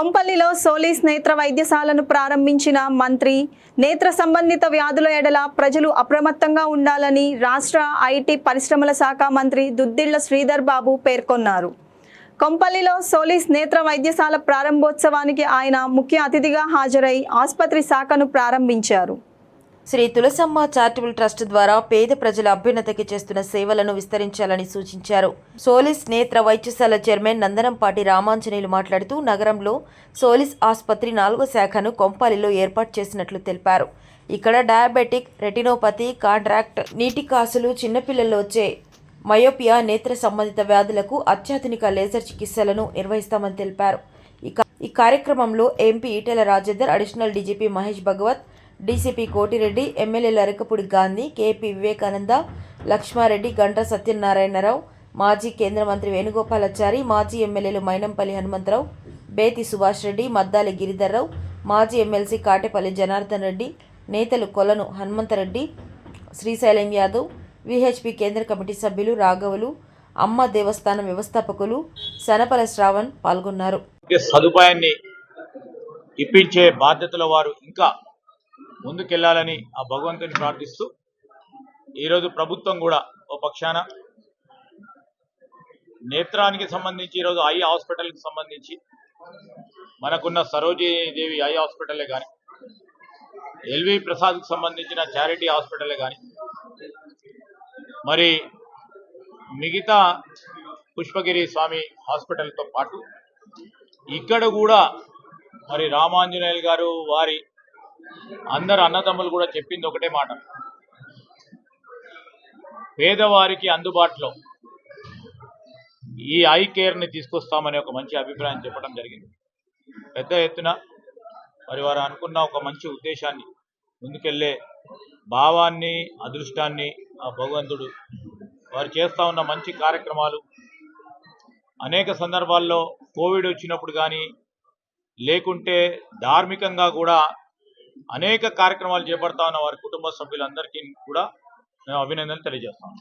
కొంపల్లిలో సోలీస్ నేత్ర వైద్యశాలను ప్రారంభించిన మంత్రి నేత్ర సంబంధిత వ్యాధుల ఎడల ప్రజలు అప్రమత్తంగా ఉండాలని రాష్ట్ర ఐటీ పరిశ్రమల శాఖ మంత్రి దుద్దిళ్ళ శ్రీధర్ బాబు పేర్కొన్నారు. కొంపల్లిలో సోలీస్ నేత్ర వైద్యశాల ప్రారంభోత్సవానికి ఆయన ముఖ్య అతిథిగా హాజరై ఆసుపత్రి శాఖను ప్రారంభించారు. శ్రీ తులసమ్మ చారిటబుల్ ట్రస్ట్ ద్వారా పేద ప్రజల అభ్యున్నతకి చేస్తున్న సేవలను విస్తరించాలని సూచించారు. సోలిస్ నేత్ర వైద్యశాల చైర్మన్ నందనంపాటి రామాంజనేయులు మాట్లాడుతూ నగరంలో సోలిస్ ఆసుపత్రి నాలుగో శాఖను కొంపాలిలో ఏర్పాటు చేసినట్లు తెలిపారు. ఇక్కడ డయాబెటిక్ రెటినోపతి కాంట్రాక్ట్ నీటి కాసులు చిన్నపిల్లల్లో వచ్చే మయోపియా నేత్ర సంబంధిత వ్యాధులకు అత్యాధునిక లేజర్ చికిత్సలను నిర్వహిస్తామని తెలిపారు. ఈ ఈ కార్యక్రమంలో MP Etela Rajender additional DGP Mahesh Bhagwat DCP Kotireddy ఎమ్మెల్యేల అరకపూడి గాంధీ కేపీ వివేకానంద లక్ష్మారెడ్డి గంటా సత్యనారాయణరావు మాజీ కేంద్ర మంత్రి వేణుగోపాలాచారి మాజీ ఎమ్మెల్యేలు మైనంపల్లి హనుమంతరావు బేతి సుభాష్ రెడ్డి మద్దాలి గిరిధర్రావు మాజీ ఎమ్మెల్సీ కాటేపల్లి జనార్దన్ రెడ్డి నేతలు కొలను హనుమంతరెడ్డి శ్రీశైలం యాదవ్ విహెచ్పి కేంద్ర కమిటీ సభ్యులు రాఘవులు అమ్మ దేవస్థానం వ్యవస్థాపకులు సనపల శ్రావణ్ పాల్గొన్నారు. సదుపాయాన్ని ఇప్పించే బాధ్యతల వారు ఇంకా ముందుకెళ్ళాలని ఆ భగవంతుని ప్రార్థిస్తూ ఈరోజు ప్రభుత్వం కూడా ఓ పక్షాన నేత్రానికి సంబంధించి ఈరోజు ఐ హాస్పిటల్కి సంబంధించి మనకున్న సరోజీదేవి ఐ హాస్పిటలే కానీ ఎల్వి ప్రసాద్కి సంబంధించిన చారిటీ హాస్పిటలే కానీ మరి మిగతా పుష్పగిరి స్వామి హాస్పిటల్తో పాటు ఇక్కడ కూడా మరి రామాంజనేయులు గారు వారి అందరు అన్నదమ్ములు కూడా చెప్పింది ఒకటే మాట. పేదవారికి అందుబాటులో ఈ ఐ కేర్ని తీసుకొస్తామనే ఒక మంచి అభిప్రాయం చెప్పడం జరిగింది. పెద్ద ఎత్తున మరి వారు అనుకున్న ఒక మంచి ఉద్దేశాన్ని ముందుకెళ్ళే భావాన్ని అదృష్టాన్ని ఆ భగవంతుడు వారు చేస్తూ ఉన్న మంచి కార్యక్రమాలు అనేక సందర్భాల్లో కోవిడ్ వచ్చినప్పుడు కానీ లేకుంటే ధార్మికంగా కూడా అనేక కార్యక్రమాలు చేపడతా ఉన్న వారి కుటుంబ సభ్యులందరికీ కూడా మేము అభినందనలు తెలియజేస్తాం